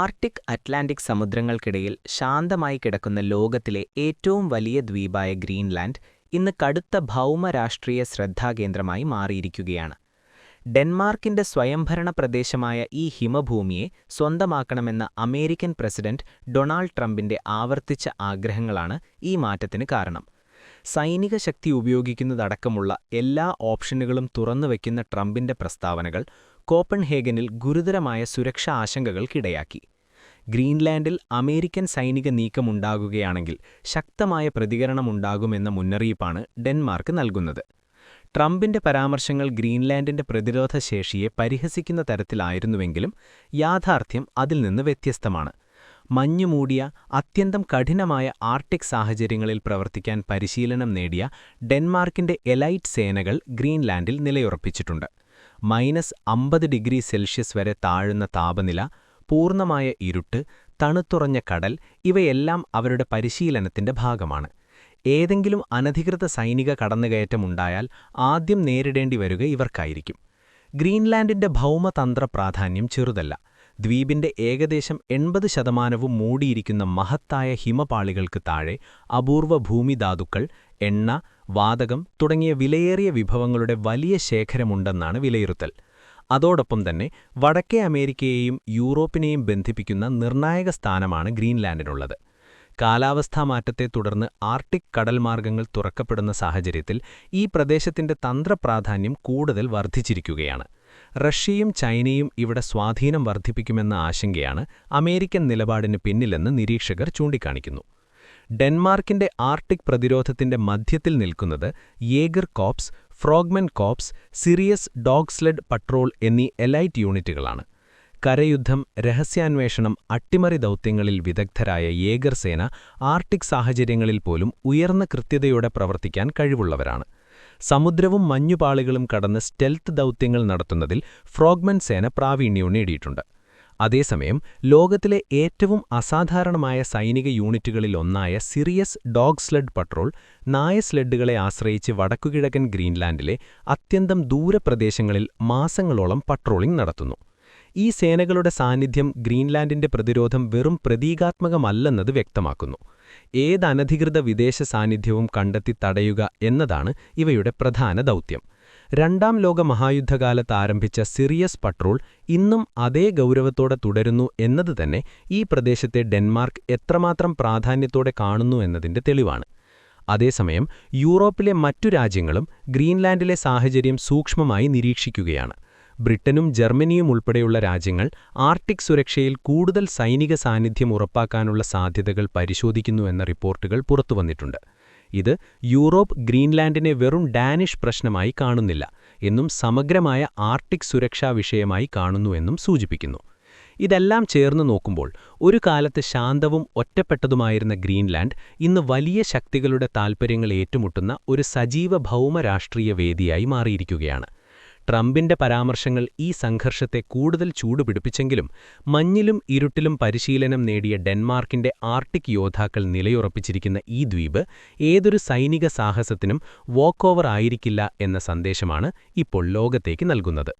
Arctic Atlantic സമുദ്രങ്ങൾക്കിടയിൽ ശാന്തമായി കിടക്കുന്ന ലോകത്തിലെ ഏറ്റവും വലിയ ദ്വീപായ ഗ്രീൻലാൻഡ് ഇന്ന് കടുത്ത ഭൗമരാഷ്ട്രീയ ശ്രദ്ധാകേന്ദ്രമായി മാറിയിരിക്കുകയാണ്. ഡെൻമാർക്കിന്റെ സ്വയംഭരണ പ്രദേശമായ ഈ ഹിമഭൂമിയെ സ്വന്തമാക്കണമെന്ന അമേരിക്കൻ പ്രസിഡന്റ് ഡൊണാൾഡ് ട്രംപിന്റെ ആവർത്തിച്ച ആഗ്രഹങ്ങളാണ് ഈ മാറ്റത്തിന് കാരണം. സൈനിക ശക്തി ഉപയോഗിക്കുന്നതടക്കമുള്ള എല്ലാ ഓപ്ഷനുകളും തുറന്നുവയ്ക്കുന്ന ട്രംപിന്റെ പ്രസ്താവനകൾ കോപ്പൺഹേഗനിൽ ഗുരുതരമായ സുരക്ഷാ ആശങ്കകൾക്കിടയാക്കി. ഗ്രീൻലാൻഡിൽ അമേരിക്കൻ സൈനിക നീക്കമുണ്ടാകുകയാണെങ്കിൽ ശക്തമായ പ്രതികരണമുണ്ടാകുമെന്ന മുന്നറിയിപ്പാണ് ഡെൻമാർക്ക് നൽകുന്നത്. ട്രംപിന്റെ പരാമർശങ്ങൾ ഗ്രീൻലാൻഡിന്റെ പ്രതിരോധശേഷിയെ പരിഹസിക്കുന്ന തരത്തിലായിരുന്നുവെങ്കിലും യാഥാർത്ഥ്യം അതിൽ നിന്ന് വ്യത്യസ്തമാണ്. മഞ്ഞുമൂടിയ അത്യന്തം കഠിനമായ ആർട്ടിക് സാഹചര്യങ്ങളിൽ പ്രവർത്തിക്കാൻ പരിശീലനം നേടിയ ഡെൻമാർക്കിന്റെ എലൈറ്റ് സേനകൾ ഗ്രീൻലാൻഡിൽ നിലയുറപ്പിച്ചിട്ടുണ്ട്. മൈനസ് അമ്പത് ഡിഗ്രി സെൽഷ്യസ് വരെ താഴുന്ന താപനില, പൂർണമായ ഇരുട്ട്, തണുത്തുറഞ്ഞ കടൽ ഇവയെല്ലാം അവരുടെ പരിശീലനത്തിന്റെ ഭാഗമാണ്. ഏതെങ്കിലും അനധികൃത സൈനിക കടന്നുകയറ്റമുണ്ടായാൽ ആദ്യം നേരിടേണ്ടി വരിക ഇവർക്കായിരിക്കും. ഗ്രീൻലാൻഡിന്റെ ഭൗമതന്ത്ര പ്രാധാന്യം ചെറുതല്ല. ദ്വീപിന്റെ ഏകദേശം എൺപത് ശതമാനവും മൂടിയിരിക്കുന്ന മഹത്തായ ഹിമപാളികൾക്ക് താഴെ അപൂർവ ഭൂമിധാതുക്കൾ, എണ്ണ, വാതകം തുടങ്ങിയ വിലയേറിയ വിഭവങ്ങളുടെ വലിയ ശേഖരമുണ്ടെന്നാണ് വിലയിരുത്തൽ. അതോടൊപ്പം തന്നെ വടക്കേ അമേരിക്കയെയും യൂറോപ്പിനെയും ബന്ധിപ്പിക്കുന്ന നിർണായക സ്ഥാനമാണ് ഗ്രീൻലാൻഡിനുള്ളത്. കാലാവസ്ഥാ മാറ്റത്തെ തുടർന്ന് ആർട്ടിക് കടൽമാർഗങ്ങൾ തുറക്കപ്പെടുന്ന സാഹചര്യത്തിൽ ഈ പ്രദേശത്തിന്റെ തന്ത്രപ്രാധാന്യം കൂടുതൽ വർദ്ധിച്ചിരിക്കുകയാണ്. റഷ്യയും ചൈനയും ഇവിടെ സ്വാധീനം വർദ്ധിപ്പിക്കുമെന്ന ആശങ്കയാണ് അമേരിക്കൻ നിലപാടിന് പിന്നിലെന്ന് നിരീക്ഷകർ ചൂണ്ടിക്കാണിക്കുന്നു. ഡെൻമാർക്കിന്റെ ആർട്ടിക് പ്രതിരോധത്തിന്റെ മധ്യത്തിൽ നിൽക്കുന്നത് Jaeger corps, frogmen corps, Sirius dogsled patrol എന്നീ എലൈറ്റ് യൂണിറ്റുകളാണ്. കരയുദ്ധം, രഹസ്യാന്വേഷണം, അട്ടിമറി ദൗത്യങ്ങളിൽ വിദഗ്ധരായ യേഗർ സേന ആർട്ടിക് സാഹചര്യങ്ങളിൽ പോലും ഉയർന്ന കൃത്യതയോടെ പ്രവർത്തിക്കാൻ കഴിവുള്ളവരാണ്. സമുദ്രവും മഞ്ഞുപാളികളും കടന്ന് സ്റ്റെൽത്ത് ദൗത്യങ്ങൾ നടത്തുന്നതിൽ ഫ്രോഗ്മെൻ സേന പ്രാവീണ്യവും നേടിയിട്ടുണ്ട്. അതേസമയം ലോകത്തിലെ ഏറ്റവും അസാധാരണമായ സൈനിക യൂണിറ്റുകളിലൊന്നായ സിറിയസ് ഡോഗ് സ്ലെഡ് പട്രോൾ നായ സ്ലെഡുകളെ ആശ്രയിച്ച് വടക്കുകിഴക്കൻ ഗ്രീൻലാൻഡിലെ അത്യന്തം ദൂരപ്രദേശങ്ങളിൽ മാസങ്ങളോളം പട്രോളിംഗ് നടത്തുന്നു. ഈ സേനകളുടെ സാന്നിധ്യം ഗ്രീൻലാൻഡിന്റെ പ്രതിരോധം വെറും പ്രതീകാത്മകമല്ലെന്നത് വ്യക്തമാക്കുന്നു. ഏതനധികൃത വിദേശ സാന്നിധ്യവും കണ്ടെത്തി തടയുക എന്നതാണ് ഇവയുടെ പ്രധാന ദൗത്യം. രണ്ടാം ലോക മഹായുദ്ധകാലത്ത് ആരംഭിച്ച സിറിയസ് പട്രോൾ ഇന്നും അതേ ഗൗരവത്തോടെ തുടരുന്നു എന്നതുതന്നെ ഈ പ്രദേശത്തെ ഡെൻമാർക്ക് എത്രമാത്രം പ്രാധാന്യത്തോടെ കാണുന്നു എന്നതിന്റെ തെളിവാണ്. അതേസമയം യൂറോപ്പിലെ മറ്റു രാജ്യങ്ങളും ഗ്രീൻലാൻഡിലെ സാഹചര്യം സൂക്ഷ്മമായി നിരീക്ഷിക്കുകയാണ്. ബ്രിട്ടനും ജർമ്മനിയും ഉൾപ്പെടെയുള്ള രാജ്യങ്ങൾ ആർട്ടിക് സുരക്ഷയിൽ കൂടുതൽ സൈനിക സാന്നിധ്യം ഉറപ്പാക്കാനുള്ള സാധ്യതകൾ പരിശോധിക്കുന്നുവെന്ന റിപ്പോർട്ടുകൾ പുറത്തുവന്നിട്ടുണ്ട്. ഇത് യൂറോപ്പ് ഗ്രീൻലാൻഡിനെ വെറും ഡാനിഷ് പ്രശ്നമായി കാണുന്നില്ല എന്നും സമഗ്രമായ ആർട്ടിക് സുരക്ഷാ വിഷയമായി കാണുന്നുവെന്നും സൂചിപ്പിക്കുന്നു. ഇതെല്ലാം ചേർന്ന് നോക്കുമ്പോൾ ഒരു കാലത്ത് ശാന്തവും ഒറ്റപ്പെട്ടതുമായിരുന്ന ഗ്രീൻലാൻഡ് ഇന്ന് വലിയ ശക്തികളുടെ താൽപ്പര്യങ്ങൾ ഏറ്റുമുട്ടുന്ന ഒരു സജീവ ഭൗമരാഷ്ട്രീയ വേദിയായി മാറിയിരിക്കുകയാണ്. ട്രംപിന്റെ പരാമർശങ്ങൾ ഈ സംഘർഷത്തെ കൂടുതൽ ചൂടുപിടിപ്പിച്ചെങ്കിലും മഞ്ഞിലും ഇരുട്ടിലും പരിശീലനം നേടിയ ഡെൻമാർക്കിന്റെ ആർട്ടിക് യോദ്ധാക്കൾ നിലയുറപ്പിച്ചിരിക്കുന്ന ഈ ദ്വീപ് ഏതൊരു സൈനിക സാഹസത്തിനും വോക്കോവർ ആയിരിക്കില്ല എന്ന സന്ദേശമാണ് ഇപ്പോൾ ലോകത്തേക്ക് നൽകുന്നത്.